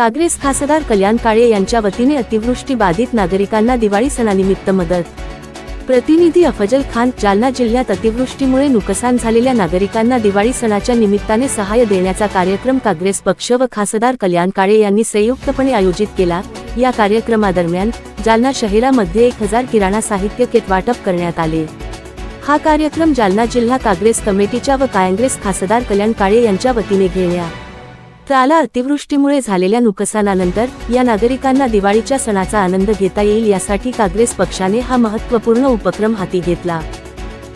काँग्रेस खासदार कल्याण काळे यांच्या वतीने अतिवृष्टी बाधित नागरिकांना दिवाळी सणानिमित्त मदत. प्रतिनिधी अफजल खान जालना जिल्ह्यात अतिवृष्टीमुळे नुकसान झालेल्या नागरिकांना दिवाळी सणाच्या निमित्ताने सहाय्य देण्याचा कार्यक्रम काँग्रेस पक्ष व खासदार कल्याण काळे यांनी संयुक्तपणे आयोजित केला. या कार्यक्रमादरम्यान जालना शहरामध्ये एक हजार किराणा साहित्य किट वाटप करण्यात आले. हा कार्यक्रम जालना जिल्हा काँग्रेस कमिटीच्या व काँग्रेस खासदार कल्याण काळे यांच्या वतीने घेण्यात आला अतिवृष्टीमुळे झालेल्या नुकसानानंतर या नागरिकांना दिवाळीच्या सणाचा आनंद घेता येईल यासाठी काँग्रेस पक्षाने हा महत्त्वपूर्ण उपक्रम हाती घेतला.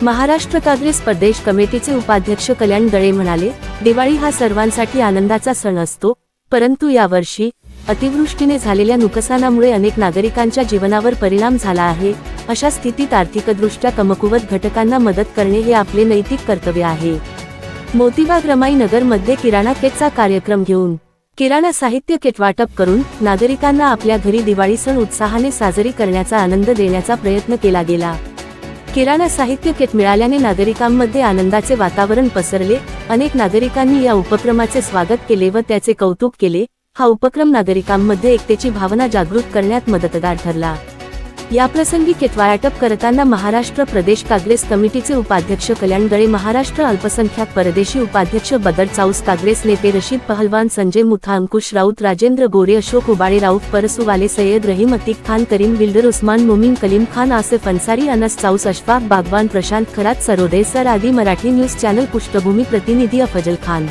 महाराष्ट्र काँग्रेस प्रदेश कमिटीचे उपाध्यक्ष कल्याण दळे म्हणाले दिवाळी हा सर्वांसाठी आनंदाचा सण असतो परंतु यावर्षी अतिवृष्टीने झालेल्या नुकसानामुळे अनेक नागरिकांच्या जीवनावर परिणाम झाला आहे अशा स्थितीत आर्थिकदृष्ट्या कमकुवत घटकांना मदत करणे हे आपले नैतिक कर्तव्य आहे. मोतीबाग रमाई नगरमध्ये किराणा किटचा कार्यक्रम घेऊन किराणा साहित्य किट वाटप करून नागरिकांना आपल्या घरी दिवाळी सण उत्साहाने साजरी करण्याचा आनंद देण्याचा प्रयत्न केला गेला. किराणा साहित्य किट मिळाल्याने नागरिकांमध्ये आनंदाचे वातावरण पसरले. अनेक नागरिकांनी या उपक्रमाचे स्वागत केले व त्याचे कौतुक केले. हा उपक्रम नागरिकांमध्ये एकतेची भावना जागृत करण्यात मदतगार ठरला. याप्रसंगी किट वाटप करताना महाराष्ट्र प्रदेश काँग्रेस कमिटीचे उपाध्यक्ष कल्याण दळे महाराष्ट्र अल्पसंख्याक परदेशी उपाध्यक्ष बदर चाऊस काँग्रेस नेते रशीद पहलवान संजय मुथा अंकुश राऊत राजेंद्र गोरे अशोक उबाळे राऊत परसुवाले सय्यद रहीम अतिक खान करीम बिल्डर उस्मान मोमीन कलीम खान आसिफ अन्सारी अनस चाऊस अशफाक बागवान प्रशांत खरात सरोदे सर आदी मराठी न्यूज चॅनल पृष्ठभूमी प्रतिनिधी अफजल खान.